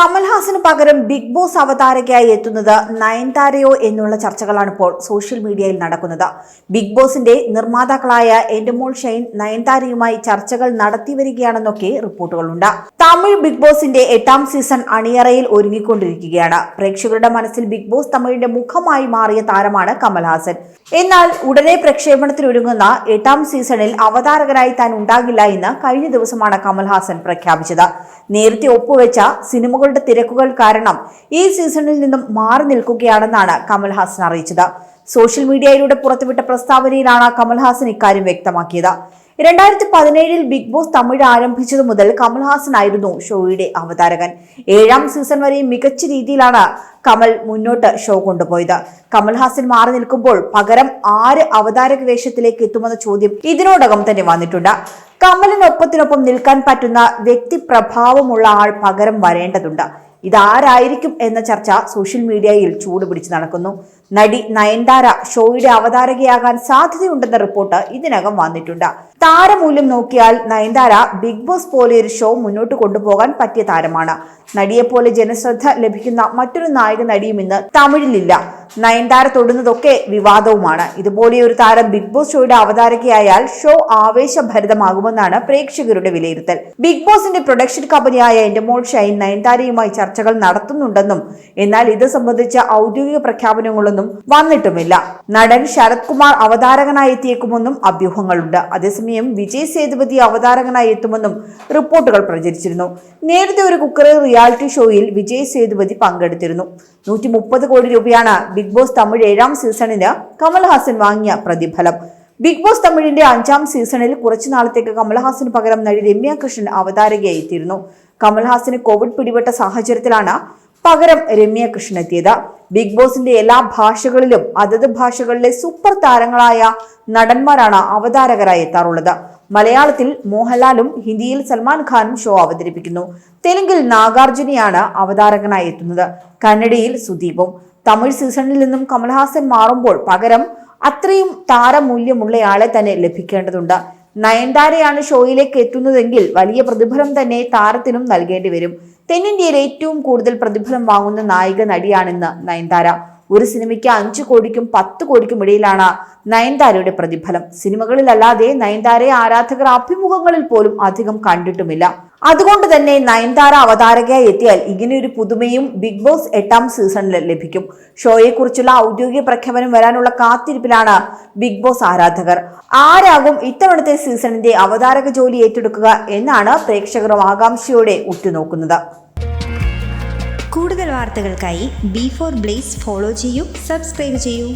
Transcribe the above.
കമൽഹാസന് പകരം big boss അവതാരകയായി എത്തുന്നത് നയൻതാരയോ എന്നുള്ള ചർച്ചകളാണ് ഇപ്പോൾ സോഷ്യൽ മീഡിയയിൽ നടക്കുന്നത്. ബിഗ് ബോസിന്റെ നിർമ്മാതാക്കളായ എൻഡമോൾ ഷൈൻ നയൻതാരയുമായി ചർച്ചകൾ നടത്തി വരികയാണെന്നൊക്കെ റിപ്പോർട്ടുകളുണ്ട്. തമിഴ് ബിഗ് ബോസിന്റെ എട്ടാം സീസൺ അണിയറയിൽ ഒരുങ്ങിക്കൊണ്ടിരിക്കുകയാണ്. പ്രേക്ഷകരുടെ മനസ്സിൽ ബിഗ് ബോസ് തമിഴിന്റെ മുഖമായി മാറിയ താരമാണ് കമൽഹാസൻ. എന്നാൽ ഉടനെ പ്രക്ഷേപണത്തിനൊരുങ്ങുന്ന എട്ടാം സീസണിൽ അവതാരകനായി താൻ ഉണ്ടാകില്ല എന്ന് കഴിഞ്ഞ ദിവസമാണ് കമൽഹാസൻ പ്രഖ്യാപിച്ചത്. നേരത്തെ ഒപ്പുവെച്ച സിനിമകളുടെ തിരക്കുകൾ കാരണം ഈ സീസണിൽ നിന്നും മാറി നിൽക്കുകയാണെന്നാണ് കമൽഹാസൻ അറിയിച്ചത്. സോഷ്യൽ മീഡിയയിലൂടെ പുറത്തുവിട്ട പ്രസ്താവനയിലാണ് കമൽഹാസൻ ഇക്കാര്യം വ്യക്തമാക്കിയത്. രണ്ടായിരത്തി പതിനേഴിൽ ബിഗ് ബോസ് തമിഴ് ആരംഭിച്ചതു മുതൽ കമൽഹാസൻ ആയിരുന്നു ഷോയുടെ അവതാരകൻ. ഏഴാം സീസൺ വരെ മികച്ച രീതിയിലാണ് കമൽ മുന്നോട്ട് ഷോ കൊണ്ടുപോയത്. കമൽഹാസൻ മാറി നിൽക്കുമ്പോൾ പകരം ആര് അവതാരക വേഷത്തിലേക്ക് എത്തുമെന്ന ചോദ്യം ഇതിനോടകം തന്നെ വന്നിട്ടുണ്ട്. കമലിനൊപ്പത്തിനൊപ്പം നിൽക്കാൻ പറ്റുന്ന വ്യക്തി പ്രഭാവമുള്ള ആൾ പകരം വരേണ്ടതുണ്ട്. ഇതാരായിരിക്കും എന്ന ചർച്ച സോഷ്യൽ മീഡിയയിൽ ചൂടുപിടിച്ച് നടക്കുന്നു. നടി നയൻതാര ഷോയുടെ അവതാരകയാകാൻ സാധ്യതയുണ്ടെന്ന റിപ്പോർട്ട് ഇതിനകം വന്നിട്ടുണ്ട്. താരമൂല്യം നോക്കിയാൽ നയൻതാര ബിഗ് ബോസ് പോലെ ഒരു ഷോ മുന്നോട്ട് കൊണ്ടുപോകാൻ പറ്റിയ താരമാണ്. നടിയെപ്പോലെ ജനശ്രദ്ധ ലഭിക്കുന്ന മറ്റൊരു നായക നടിയും ഇന്ന് തമിഴിലില്ല. നയൻതാര തൊടുന്നതൊക്കെ വിവാദവുമാണ്. ഇതുപോലെ ഒരു താരം ബിഗ് ബോസ് ഷോയുടെ അവതാരകയായാൽ ഷോ ആവേശഭരിതമാകുമെന്നാണ് പ്രേക്ഷകരുടെ വിലയിരുത്തൽ. ബിഗ് ബോസിന്റെ പ്രൊഡക്ഷൻ കമ്പനിയായ എന്റമോൾ ഷൈൻ നയൻതാരയുമായി ചർച്ചകൾ നടത്തുന്നുണ്ടെന്നും എന്നാൽ ഇത് സംബന്ധിച്ച ഔദ്യോഗിക പ്രഖ്യാപനങ്ങളൊന്നും വന്നിട്ടുമില്ല. നടൻ ശരത് കുമാർ അവതാരകനായി എത്തിയേക്കുമെന്നും അഭ്യൂഹങ്ങളുണ്ട്. അതേസമയം വിജയ് സേതുപതി അവതാരകനായി എത്തുമെന്നും റിപ്പോർട്ടുകൾ പ്രചരിച്ചിരുന്നു. നേരത്തെ ഒരു കുക്കർ റിയാലിറ്റി ഷോയിൽ വിജയ് സേതുപതി പങ്കെടുത്തിരുന്നു. നൂറ്റി മുപ്പത് കോടി രൂപയാണ് ബിഗ് ബോസ് തമിഴ് ഏഴാം സീസണിന് കമൽഹാസൻ വാങ്ങിയ പ്രതിഫലം. ബിഗ് ബോസ് തമിഴിന്റെ അഞ്ചാം സീസണിൽ കുറച്ചു നാളത്തേക്ക് കമൽഹാസന് പകരം നടി രമ്യ കൃഷ്ണൻ അവതാരകയായി എത്തിയിരുന്നു കമൽഹാസന് കോവിഡ് പിടിപെട്ട സാഹചര്യത്തിലാണ് പകരം രമ്യ കൃഷ്ണൻ എത്തിയത് ബിഗ് ബോസിന്റെ എല്ലാ ഭാഷകളിലും അതത് ഭാഷകളിലെ സൂപ്പർ താരങ്ങളായ നടന്മാരാണ് അവതാരകരായി എത്താറുള്ളത്. മലയാളത്തിൽ മോഹൻലാലും ഹിന്ദിയിൽ സൽമാൻ ഖാനും ഷോ അവതരിപ്പിക്കുന്നു. തെലുങ്കിൽ നാഗാർജുനയാണ് അവതാരകനായി എത്തുന്നത്. കന്നഡയിൽ സുദീപും തമിഴ് സീസണിൽ നിന്നും കമൽഹാസൻ മാറുമ്പോൾ പകരം അത്രയും താരമൂല്യമുള്ളയാളെ തന്നെ ലഭിക്കേണ്ടതുണ്ട്. നയൻതാരയാണ് ഷോയിലേക്ക് എത്തുന്നതെങ്കിൽ വലിയ പ്രതിഫലം തന്നെ താരത്തിനും നൽകേണ്ടി വരും. തെന്നിന്ത്യയിൽ ഏറ്റവും കൂടുതൽ പ്രതിഫലം വാങ്ങുന്ന നായിക നടിയാണെന്ന് നയൻതാര. ഒരു സിനിമയ്ക്ക് അഞ്ചു കോടിക്കും പത്ത് കോടിക്കും ഇടയിലാണ് നയൻതാരയുടെ പ്രതിഫലം. സിനിമകളിലല്ലാതെ നയൻതാരയെ ആരാധകർ അഭിമുഖങ്ങളിൽ പോലും അധികം കണ്ടിട്ടുമില്ല. അതുകൊണ്ട് തന്നെ നയൻതാര അവതാരകയായി എത്തിയാൽ ഒരു പുതുമയും ബിഗ് ബോസ് എട്ടാം സീസണിൽ ലഭിക്കും. ഷോയെക്കുറിച്ചുള്ള ഔദ്യോഗിക പ്രഖ്യാപനം വരാനുള്ള കാത്തിരിപ്പിലാണ് ബിഗ് ബോസ് ആരാധകർ. ആരാകും ഇത്തവണത്തെ സീസണിന്റെ അവതാരക ജോലി ഏറ്റെടുക്കുക എന്നാണ് പ്രേക്ഷകരും ആകാംക്ഷയോടെ ഉറ്റുനോക്കുന്നത്. കൂടുതൽ വാർത്തകൾക്കായി ബി ഫോർ ബ്ലേസ് ഫോളോ ചെയ്യൂ സബ്സ്ക്രൈബ് ചെയ്യൂ.